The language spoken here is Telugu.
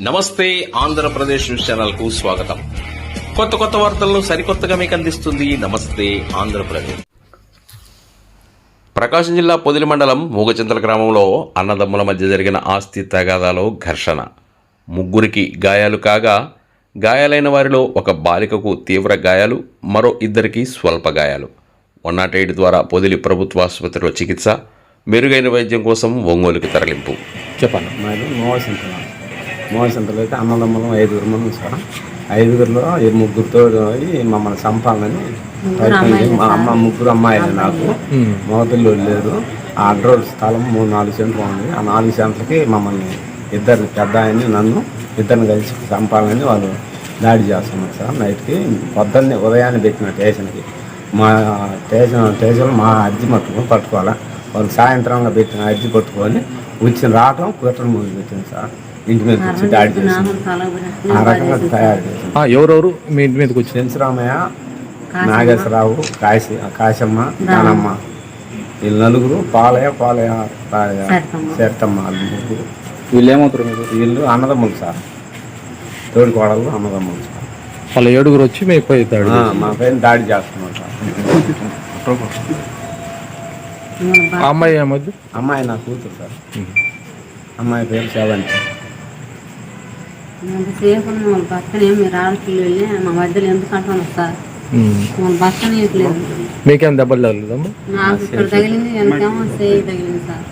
నమస్తే ఆంధ్రప్రదేశ్ న్యూస్ ఛానల్కు స్వాగతం. కొత్త కొత్త వార్తలను సరికొత్తగా మీకు అందిస్తుంది నమస్తే ఆంధ్రప్రదేశ్. ప్రకాశం జిల్లా పొదిలి మండలం మూగచింతల గ్రామంలో అన్నదమ్ముల మధ్య జరిగిన ఆస్తి తగాదాలో ఘర్షణ. ముగ్గురికి గాయాలు కాగా గాయాలైన వారిలో ఒక బాలికకు తీవ్ర గాయాలు మరో ఇద్దరికి స్వల్ప గాయాలు. వన్ నాట్ ఎయిట్ ద్వారా పొదిలి ప్రభుత్వ ఆసుపత్రిలో చికిత్స మెరుగైన వైద్యం కోసం ఒంగోలుకి తరలింపు. చెప్పండి. మోవసింతల మోవసింతలో అయితే అన్నదమ్ములం ఐదుగురు మంది సార్ ఐదుగురిలో ఈ ముగ్గురితో పోయి మమ్మల్ని చంపాలని ప్రయత్నం మా అమ్మ ముగ్గురు అమ్మాయిలు నాకు. మగపిల్లలు లేదు ఆ అడ్రోడ్ స్థలం మూడు నాలుగు సెంట్లు ఉంది. ఆ నాలుగు సెంట్లకి మమ్మల్ని ఇద్దరు పెద్ద ఆయన్ని నన్ను ఇద్దరిని కలిసి చంపాలని వాళ్ళు దాడి చేస్తున్నారు సార్. నైట్కి పొద్దున్నే ఉదయాన్నే పెట్టిన స్టేషన్కి. మా స్టేషన్ స్టేషన్ మా అర్జీ మట్టుకుని పట్టుకోవాలా? వాళ్ళు సాయంత్రంగా పెట్టిన అర్జీ పట్టుకొని వచ్చిన రావటం కుట్రను మొదలు పెట్టింది సార్. ఇంటి మీద వచ్చి దాడి చేసింది ఆ రకంగా తయారు చేసింది ఆ, ఎవరెవరు? మీ ఇంటి మీదకి వచ్చి చెంచురామయ్య నాగేశ్వరరావు కాశీ కాశమ్మ దానమ్మ. వీళ్ళు నలుగురు పాలయ్య పాలయ్య పాలయ్య చేరతమ్మ వాళ్ళు ముగ్గురు. వీళ్ళు ఏమవుతారు మీరు? వీళ్ళు అన్నదమ్ములు సార్. తోడి కోడలు అన్నదమ్ములు సార్. వాళ్ళ ఏడుగురు వచ్చి మీ పై దాడి ఆ, మా పైన దాడి చేస్తున్నారు సార్. ఆ అమ్మాయి ఏమద్దు అమ్మాయి నా కూతురు సార్. అమ్మాయి పేరు సెవెంత్ ఎంతసేపు మా భర్తనే మీరు ఆడపిల్లలు వెళ్ళి మా మధ్యలో ఎందుకు అంటున్నాను సార్? మా భర్తనే ఇట్లేదు మీకేం దెబ్బలు నాకు ఇక్కడ తగిలింది వెనకేమో చేయి తగిలింది సార్.